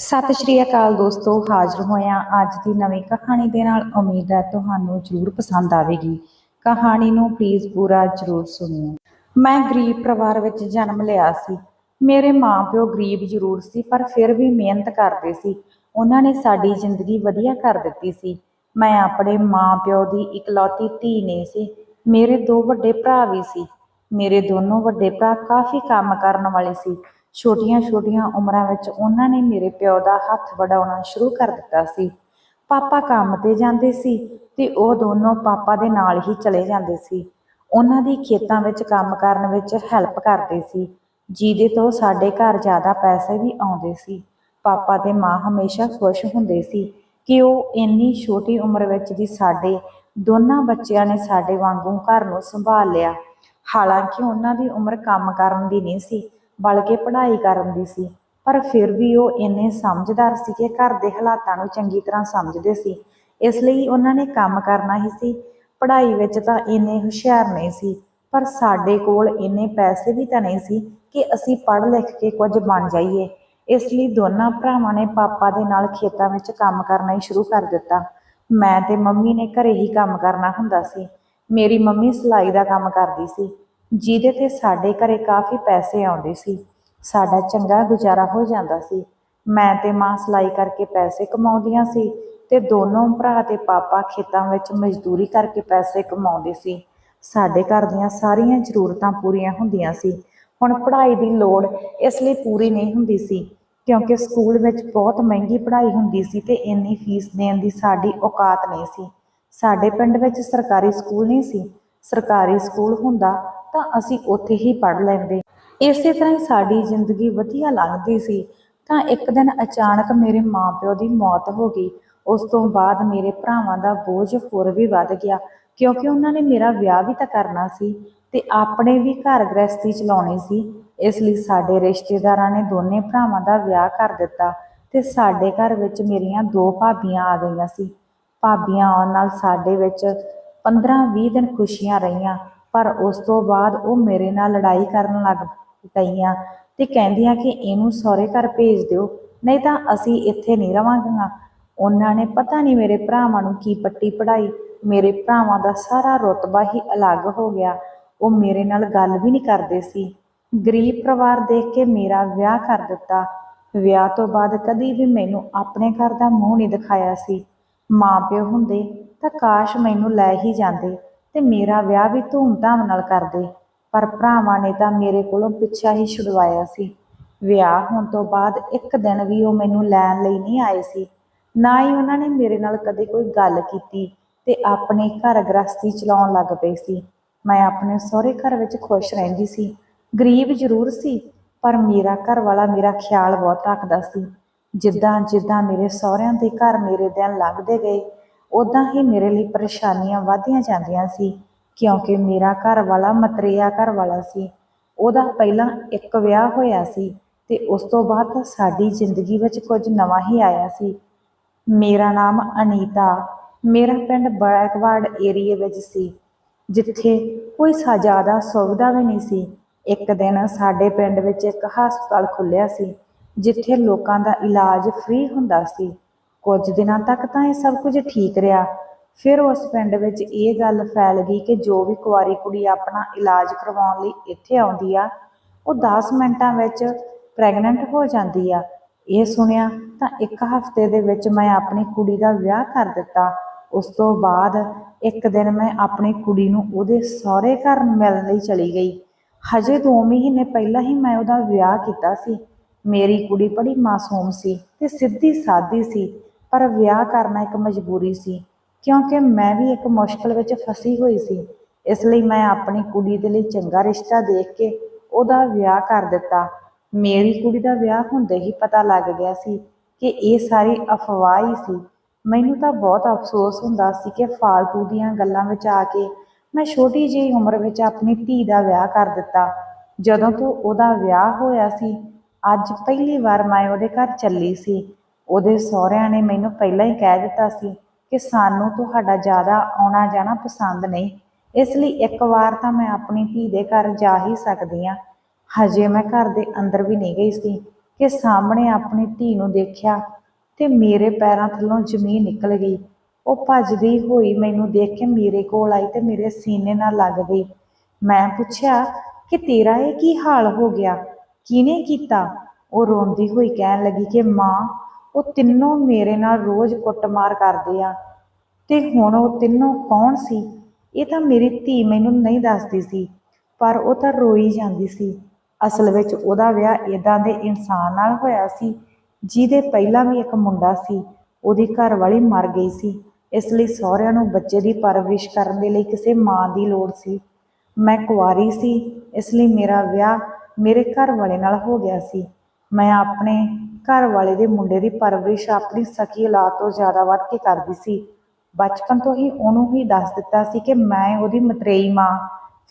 ਸਤਿ ਸ਼੍ਰੀ ਅਕਾਲ ਦੋਸਤੋ, ਹਾਜ਼ਰ ਹੋਇਆ ਅੱਜ ਦੀ ਨਵੀਂ ਕਹਾਣੀ ਦੇ ਨਾਲ ਉਮੀਦ ਹੈ ਤੁਹਾਨੂੰ ਜ਼ਰੂਰ ਪਸੰਦ ਆਵੇਗੀ। ਕਹਾਣੀ ਨੂੰ ਪਲੀਜ਼ ਪੂਰਾ ਜ਼ਰੂਰ ਸੁਣਿਓ। ਮੈਂ ਗਰੀਬ ਪਰਿਵਾਰ ਵਿੱਚ ਜਨਮ ਲਿਆ ਸੀ। ਮੇਰੇ ਮਾਪਿਓ ਗਰੀਬ ਜ਼ਰੂਰ ਸੀ, ਪਰ ਫਿਰ ਵੀ ਮਿਹਨਤ ਕਰਦੇ ਸੀ। ਉਹਨਾਂ ਨੇ ਸਾਡੀ ਜ਼ਿੰਦਗੀ ਵਧੀਆ ਕਰ ਦਿੱਤੀ ਸੀ। ਮੈਂ ਆਪਣੇ ਮਾਪਿਓ ਦੀ ਇਕਲੌਤੀ ਧੀ ਨਹੀਂ ਸੀ, ਮੇਰੇ ਦੋ ਵੱਡੇ ਭਰਾ ਵੀ ਸੀ। ਮੇਰੇ ਦੋਨੋਂ ਵੱਡੇ ਭਰਾ ਕਾਫੀ ਕੰਮ ਕਰਨ ਵਾਲੇ ਸੀ। ਛੋਟੀਆਂ-ਛੋਟੀਆਂ ਉਮਰਾਂ ਵਿੱਚ ਉਹਨਾਂ ਨੇ ਮੇਰੇ ਪਿਓ ਦਾ ਹੱਥ ਵਡਾਉਣਾ ਸ਼ੁਰੂ ਕਰ ਦਿੱਤਾ ਸੀ। ਪਾਪਾ ਕੰਮ ਤੇ ਜਾਂਦੇ ਸੀ ਤੇ ਉਹ ਦੋਨੋਂ ਪਾਪਾ ਦੇ ਨਾਲ ਹੀ ਚਲੇ ਜਾਂਦੇ ਸੀ। ਉਹਨਾਂ ਦੀ ਖੇਤਾਂ ਵਿੱਚ ਕੰਮ ਕਰਨ ਵਿੱਚ ਹੈਲਪ ਕਰਦੇ ਸੀ, ਜਿਹਦੇ ਤੋਂ ਸਾਡੇ ਘਰ ਜ਼ਿਆਦਾ ਪੈਸੇ ਵੀ ਆਉਂਦੇ ਸੀ। ਪਾਪਾ ਤੇ ਮਾਂ ਹਮੇਸ਼ਾ ਖੁਸ਼ ਹੁੰਦੇ ਸੀ ਕਿ ਉਹ ਇੰਨੀ ਛੋਟੀ ਉਮਰ ਵਿੱਚ ਵੀ ਸਾਡੇ, ਦੋਨਾਂ ਬੱਚਿਆਂ ਨੇ ਸਾਡੇ ਵਾਂਗੂ ਘਰ ਨੂੰ ਸੰਭਾਲ ਲਿਆ। ਹਾਲਾਂਕਿ ਉਹਨਾਂ ਦੀ ਉਮਰ ਕੰਮ ਕਰਨ ਦੀ ਨਹੀਂ ਸੀ ਬਲਕਿ ਪੜ੍ਹਾਈ ਕਰਨ ਦੀ ਸੀ, ਪਰ ਫਿਰ ਵੀ ਉਹ ਇੰਨੇ ਸਮਝਦਾਰ ਸੀ ਕਿ ਘਰ ਦੇ ਹਾਲਾਤਾਂ ਨੂੰ ਚੰਗੀ ਤਰ੍ਹਾਂ ਸਮਝਦੇ ਸੀ। ਇਸ ਲਈ ਉਹਨਾਂ ਨੇ ਕੰਮ ਕਰਨਾ ਹੀ ਸੀ। ਪੜ੍ਹਾਈ ਵਿੱਚ ਤਾਂ ਇੰਨੇ ਹੁਸ਼ਿਆਰ ਨਹੀਂ ਸੀ, ਪਰ ਸਾਡੇ ਕੋਲ ਇੰਨੇ ਪੈਸੇ ਵੀ ਤਾਂ ਨਹੀਂ ਸੀ ਕਿ ਅਸੀਂ ਪੜ੍ਹ ਲਿਖ ਕੇ ਕੁਝ ਬਣ ਜਾਈਏ। ਇਸ ਲਈ ਦੋਨਾਂ ਭਰਾਵਾਂ ਨੇ ਪਾਪਾ ਦੇ ਨਾਲ ਖੇਤਾਂ ਵਿੱਚ ਕੰਮ ਕਰਨਾ ਹੀ ਸ਼ੁਰੂ ਕਰ ਦਿੱਤਾ। ਮੈਂ ਤੇ ਮੰਮੀ ਨੇ ਘਰੇ ਹੀ ਕੰਮ ਕਰਨਾ ਹੁੰਦਾ ਸੀ। ਮੇਰੀ ਮੰਮੀ ਸਿਲਾਈ ਦਾ ਕੰਮ ਕਰਦੀ ਸੀ। ਜਿਹਦੇ ਤੇ ਸਾਡੇ ਘਰੇ ਕਾਫੀ ਪੈਸੇ ਆਉਂਦੇ ਸੀ। ਸਾਡਾ ਚੰਗਾ ਗੁਜ਼ਾਰਾ ਹੋ ਜਾਂਦਾ ਸੀ। ਮੈਂ ਤੇ ਮਾਂ ਸਿਲਾਈ ਕਰਕੇ ਪੈਸੇ ਕਮਾਉਂਦੀਆਂ ਸੀ ਤੇ ਦੋਨੋਂ ਭਰਾ ਤੇ ਪਾਪਾ ਖੇਤਾਂ ਵਿੱਚ ਮਜ਼ਦੂਰੀ ਕਰਕੇ ਪੈਸੇ ਕਮਾਉਂਦੇ ਸੀ। ਸਾਡੇ ਘਰ ਦੀਆਂ ਸਾਰੀਆਂ ਜ਼ਰੂਰਤਾਂ ਪੂਰੀਆਂ ਹੁੰਦੀਆਂ ਸੀ। ਹੁਣ ਪੜ੍ਹਾਈ ਦੀ ਲੋੜ ਇਸ ਲਈ ਪੂਰੀ ਨਹੀਂ ਹੁੰਦੀ ਸੀ, ਕਿਉਂਕਿ ਸਕੂਲ ਵਿੱਚ ਬਹੁਤ ਮਹਿੰਗੀ ਪੜ੍ਹਾਈ ਹੁੰਦੀ ਸੀ ਤੇ ਇੰਨੀ ਫੀਸ ਦੇਣ ਦੀ ਸਾਡੀ ਔਕਾਤ ਨਹੀਂ ਸੀ। ਸਾਡੇ ਪਿੰਡ ਵਿੱਚ ਸਰਕਾਰੀ ਸਕੂਲ ਨਹੀਂ ਸੀ। ਸਰਕਾਰੀ ਸਕੂਲ ਹੁੰਦਾ ਤਾਂ ਅਸੀਂ ਉੱਥੇ ਹੀ ਪੜ੍ਹ ਲੈਂਦੇ। ਇਸੇ ਤਰ੍ਹਾਂ ਹੀ ਸਾਡੀ ਜ਼ਿੰਦਗੀ ਵਧੀਆ ਲੰਘਦੀ ਸੀ। ਤਾਂ ਇੱਕ ਦਿਨ ਅਚਾਨਕ ਮੇਰੇ ਮਾਪਿਓ ਦੀ ਮੌਤ ਹੋ ਗਈ। ਉਸ ਤੋਂ ਬਾਅਦ ਮੇਰੇ ਭਰਾਵਾਂ ਦਾ ਬੋਝ ਹੋਰ ਵੀ ਵੱਧ ਗਿਆ, ਕਿਉਂਕਿ ਉਹਨਾਂ ਨੇ ਮੇਰਾ ਵਿਆਹ ਵੀ ਤਾਂ ਕਰਨਾ ਸੀ ਤੇ ਆਪਣੇ ਵੀ ਘਰ ਗ੍ਰਸਤੀ ਚਲਾਉਣੀ ਸੀ। ਇਸ ਲਈ ਸਾਡੇ ਰਿਸ਼ਤੇਦਾਰਾਂ ਨੇ ਦੋਨੇ ਭਰਾਵਾਂ ਦਾ ਵਿਆਹ ਕਰ ਦਿੱਤਾ ਤੇ ਸਾਡੇ ਘਰ ਵਿੱਚ ਮੇਰੀਆਂ ਦੋ ਭਾਬੀਆਂ ਆ ਗਈਆਂ ਸੀ। ਭਾਬੀਆਂ ਆਉਣ ਨਾਲ ਸਾਡੇ ਵਿੱਚ 15-20 ਦਿਨ ਖੁਸ਼ੀਆਂ ਰਹੀਆਂ। ਪਰ ਉਸ ਤੋਂ ਬਾਅਦ ਉਹ ਮੇਰੇ ਨਾਲ ਲੜਾਈ ਕਰਨ ਲੱਗ ਪਈਆਂ ਤੇ ਕਹਿੰਦੀਆਂ ਕਿ ਇਹਨੂੰ ਸਹੁਰੇ ਘਰ ਭੇਜ ਦਿਓ, ਨਹੀਂ ਤਾਂ ਅਸੀਂ ਇੱਥੇ ਨਹੀਂ ਰਵਾਂਗੀਆਂ। ਉਹਨਾਂ ਨੇ ਪਤਾ ਨਹੀਂ ਮੇਰੇ ਭਰਾਵਾਂ ਨੂੰ ਕੀ ਪੱਟੀ ਪੜਾਈ ਮੇਰੇ ਭਰਾਵਾਂ ਦਾ ਸਾਰਾ ਰੁਤਬਾ ਹੀ ਅਲੱਗ ਹੋ ਗਿਆ। ਉਹ ਮੇਰੇ ਨਾਲ ਗੱਲ ਵੀ ਨਹੀਂ ਕਰਦੇ ਸੀ। ਗਰੀਬ ਪਰਿਵਾਰ ਦੇਖ ਕੇ ਮੇਰਾ ਵਿਆਹ ਕਰ ਦਿੱਤਾ। ਵਿਆਹ ਤੋਂ ਬਾਅਦ ਕਦੀ ਵੀ ਮੈਨੂੰ ਆਪਣੇ ਘਰ ਦਾ ਮੂੰਹ ਨਹੀਂ ਦਿਖਾਇਆ ਸੀ। ਮਾਂ ਪਿਓ ਹੁੰਦੇ ਤਾਂ ਕਾਸ਼ ਮੈਨੂੰ ਲੈ ਹੀ ਜਾਂਦੇ। ਤੇ ਮੇਰਾ ਵਿਆਹ ਵੀ ਧੂਮ-ਧਾਮ ਨਾਲ ਕਰਦੇ ਪਰ ਭਰਾਵਾਂ ਨੇ ਤਾਂ ਮੇਰੇ ਕੋਲੋਂ ਪਿੱਛਾ ਹੀ ਛੁਡਵਾਇਆ ਸੀ। ਵਿਆਹ ਹੋਣ ਤੋਂ ਬਾਅਦ ਇੱਕ ਦਿਨ ਵੀ ਉਹ ਮੈਨੂੰ ਲੈਣ ਲਈ ਨਹੀਂ ਆਏ ਸੀ। ਨਾ ਹੀ ਉਹਨਾਂ ਨੇ ਮੇਰੇ ਨਾਲ ਕਦੇ ਕੋਈ ਗੱਲ ਕੀਤੀ ਤੇ ਆਪਣੇ ਘਰ ਗ੍ਰਸਤੀ ਚਲਾਉਣ ਲੱਗ ਪਏ ਸੀ। ਮੈਂ ਆਪਣੇ ਸਹੁਰੇ ਘਰ ਵਿੱਚ ਖੁਸ਼ ਰਹਿੰਦੀ ਸੀ। ਗਰੀਬ ਜ਼ਰੂਰ ਸੀ, ਪਰ ਮੇਰਾ ਘਰ ਵਾਲਾ ਮੇਰਾ ਖਿਆਲ ਬਹੁਤ ਰੱਖਦਾ ਸੀ। ਜਿੱਦਾਂ ਜਿੱਦਾਂ ਮੇਰੇ ਸਹੁਰਿਆਂ ਦੇ ਘਰ ਮੇਰੇ ਦਿਨ ਲੰਘਦੇ ਗਏ ਉਦਾਂ ਹੀ ਮੇਰੇ ਲਈ ਪਰੇਸ਼ਾਨੀਆਂ ਵਧਦੀਆਂ ਜਾਂਦੀਆਂ ਸੀ, ਕਿਉਂਕਿ ਮੇਰਾ ਘਰ ਵਾਲਾ ਮਤਰੇਆ ਘਰ ਵਾਲਾ ਸੀ। ਉਹਦਾ ਪਹਿਲਾਂ ਇੱਕ ਵਿਆਹ ਹੋਇਆ ਸੀ ਤੇ ਉਸ ਤੋਂ ਬਾਅਦ ਸਾਡੀ ਜ਼ਿੰਦਗੀ ਵਿੱਚ ਕੁਝ ਨਵਾਂ ਹੀ ਆਇਆ ਸੀ। ਮੇਰਾ ਨਾਮ ਅਨੀਤਾ, ਮੇਰਾ ਪਿੰਡ ਬੈਕਵਰਡ ਏਰੀਏ ਵਿੱਚ ਸੀ, ਜਿੱਥੇ ਕੋਈ ਸਾ ਸੁਵਿਧਾ ਵੀ ਨਹੀਂ ਸੀ। ਇੱਕ ਦਿਨ ਸਾਡੇ ਪਿੰਡ ਵਿੱਚ ਇੱਕ ਹਸਪਤਾਲ ਖੁੱਲਿਆ ਸੀ, ਜਿੱਥੇ ਲੋਕਾਂ ਦਾ ਇਲਾਜ ਫ੍ਰੀ ਹੁੰਦਾ ਸੀ। ਕੁਝ ਦਿਨਾਂ ਤੱਕ ਤਾਂ ਇਹ ਸਭ ਕੁਝ ਠੀਕ ਰਿਹਾ। ਫਿਰ ਉਸ ਪਿੰਡ ਵਿੱਚ ਇਹ ਗੱਲ ਫੈਲ ਗਈ ਕਿ ਜੋ ਵੀ ਕੁਆਰੀ ਕੁੜੀ ਆਪਣਾ ਇਲਾਜ ਕਰਵਾਉਣ ਲਈ ਇੱਥੇ ਆਉਂਦੀ ਆ, ਉਹ 10 ਮਿੰਟਾਂ ਵਿੱਚ ਪ੍ਰੈਗਨੈਂਟ ਹੋ ਜਾਂਦੀ ਆ। ਇਹ ਸੁਣਿਆ ਤਾਂ ਇੱਕ ਹਫ਼ਤੇ ਦੇ ਵਿੱਚ ਮੈਂ ਆਪਣੀ ਕੁੜੀ ਦਾ ਵਿਆਹ ਕਰ ਦਿੱਤਾ। ਉਸ ਤੋਂ ਬਾਅਦ ਇੱਕ ਦਿਨ ਮੈਂ ਆਪਣੀ ਕੁੜੀ ਨੂੰ ਉਹਦੇ ਸਹੁਰੇ ਘਰ ਮਿਲਣ ਲਈ ਚਲੀ ਗਈ। ਹਜੇ 2 ਮਹੀਨੇ ਪਹਿਲਾਂ ਹੀ ਮੈਂ ਉਹਦਾ ਵਿਆਹ ਕੀਤਾ ਸੀ। ਮੇਰੀ ਕੁੜੀ ਬੜੀ ਮਾਸੂਮ ਸੀ ਤੇ ਸਿੱਧੀ ਸਾਦੀ ਸੀ। ਪਰ ਵਿਆਹ ਕਰਨਾ ਇੱਕ ਮਜਬੂਰੀ ਸੀ, ਕਿਉਂਕਿ ਮੈਂ ਵੀ ਇੱਕ ਮੁਸ਼ਕਲ ਵਿੱਚ ਫਸੀ ਹੋਈ ਸੀ। ਇਸ ਲਈ ਮੈਂ ਆਪਣੀ ਕੁੜੀ ਦੇ ਲਈ ਚੰਗਾ ਰਿਸ਼ਤਾ ਦੇਖ ਕੇ ਉਹਦਾ ਵਿਆਹ ਕਰ ਦਿੱਤਾ। ਮੇਰੀ ਕੁੜੀ ਦਾ ਵਿਆਹ ਹੁੰਦੇ ਹੀ ਪਤਾ ਲੱਗ ਗਿਆ ਸੀ ਕਿ ਇਹ ਸਾਰੀ ਅਫਵਾਹ ਹੀ ਸੀ। ਮੈਨੂੰ ਤਾਂ ਬਹੁਤ ਅਫਸੋਸ ਹੁੰਦਾ ਸੀ ਕਿ ਫਾਲਤੂ ਦੀਆਂ ਗੱਲਾਂ ਵਿੱਚ ਆ ਕੇ ਮੈਂ ਛੋਟੀ ਜਿਹੀ ਉਮਰ ਵਿੱਚ ਆਪਣੀ ਧੀ ਦਾ ਵਿਆਹ ਕਰ ਦਿੱਤਾ। ਜਦੋਂ ਤੋਂ ਉਹਦਾ ਵਿਆਹ ਹੋਇਆ ਸੀ, ਅੱਜ ਪਹਿਲੀ ਵਾਰ ਮੈਂ ਉਹਦੇ ਘਰ ਚੱਲੀ ਸੀ। ਉਹਦੇ ਸਹੁਰਿਆਂ ਨੇ ਮੈਨੂੰ ਪਹਿਲਾਂ ਹੀ ਕਹਿ ਦਿੱਤਾ ਸੀ ਕਿ ਸਾਨੂੰ ਤੁਹਾਡਾ ਜ਼ਿਆਦਾ ਆਉਣਾ ਜਾਣਾ ਪਸੰਦ ਨਹੀਂ। ਇਸ ਲਈ ਇੱਕ ਵਾਰ ਤਾਂ ਮੈਂ ਆਪਣੀ ਧੀ ਦੇ ਘਰ ਜਾ ਹੀ ਸਕਦੀ ਹਾਂ। ਹਜੇ ਮੈਂ ਘਰ ਦੇ ਅੰਦਰ ਵੀ ਨਹੀਂ ਗਈ ਸੀ ਕਿ ਸਾਹਮਣੇ ਆਪਣੀ ਧੀ ਨੂੰ ਦੇਖਿਆ ਤੇ ਮੇਰੇ ਪੈਰਾਂ ਥੱਲੋਂ ਜ਼ਮੀਨ ਨਿਕਲ ਗਈ। ਉਹ ਭੱਜਦੀ ਹੋਈ ਮੈਨੂੰ ਦੇਖ ਕੇ ਮੇਰੇ ਕੋਲ ਆਈ ਤੇ ਮੇਰੇ ਸੀਨੇ ਨਾਲ ਲੱਗ ਗਈ। ਮੈਂ ਪੁੱਛਿਆ, ਕਿ ਤੇਰਾ ਇਹ ਕੀ ਹਾਲ ਹੋ ਗਿਆ? ਕਿਹਨੇ ਕੀਤਾ? ਉਹ ਰੋਂਦੀ ਹੋਈ ਕਹਿਣ ਲੱਗੀ ਕਿ ਮਾਂ ਉਹ ਤਿੰਨੋਂ ਮੇਰੇ ਨਾਲ ਰੋਜ਼ ਕੁੱਟਮਾਰ ਕਰਦੇ ਆ। ਤੇ ਹੁਣ ਉਹ ਤਿੰਨੋਂ ਕੌਣ ਸੀ? ਇਹ ਤਾਂ ਮੇਰੀ ਧੀ ਮੈਨੂੰ ਨਹੀਂ ਦੱਸਦੀ ਸੀ, ਪਰ ਉਹ ਤਾਂ ਰੋਈ ਜਾਂਦੀ ਸੀ। ਅਸਲ ਵਿੱਚ ਉਹਦਾ ਵਿਆਹ ਇਦਾਂ ਦੇ ਇਨਸਾਨ ਨਾਲ ਹੋਇਆ ਸੀ, ਜਿਹਦੇ ਪਹਿਲਾਂ ਵੀ ਇੱਕ ਮੁੰਡਾ ਸੀ, ਉਹਦੀ ਘਰ ਵਾਲੀ ਮਰ ਗਈ ਸੀ। ਇਸ ਲਈ ਸਹੁਰਿਆਂ ਨੂੰ ਬੱਚੇ ਦੀ ਪਰਵਰਿਸ਼ ਕਰਨ ਦੇ ਲਈ ਕਿਸੇ ਮਾਂ ਦੀ ਲੋੜ ਸੀ। ਮੈਂ ਕੁਆਰੀ ਸੀ, ਇਸ ਲਈ ਮੇਰਾ ਵਿਆਹ ਮੇਰੇ ਘਰ ਵਾਲੇ ਨਾਲ ਹੋ ਗਿਆ ਸੀ। ਮੈਂ ਆਪਣੇ ਘਰ ਵਾਲੇ ਦੇ ਮੁੰਡੇ ਦੀ ਪਰਵਰਿਸ਼ ਆਪਣੀ ਸਕੀ ਔਲਾਦ ਤੋਂ ਜ਼ਿਆਦਾ ਵੱਧ ਕੇ ਕਰਦੀ ਸੀ। ਬਚਪਨ ਤੋਂ ਹੀ ਉਹਨੂੰ ਹੀ ਦੱਸ ਦਿੱਤਾ ਸੀ ਕਿ ਮੈਂ ਉਹਦੀ ਮਤਰੇਈ ਮਾਂ।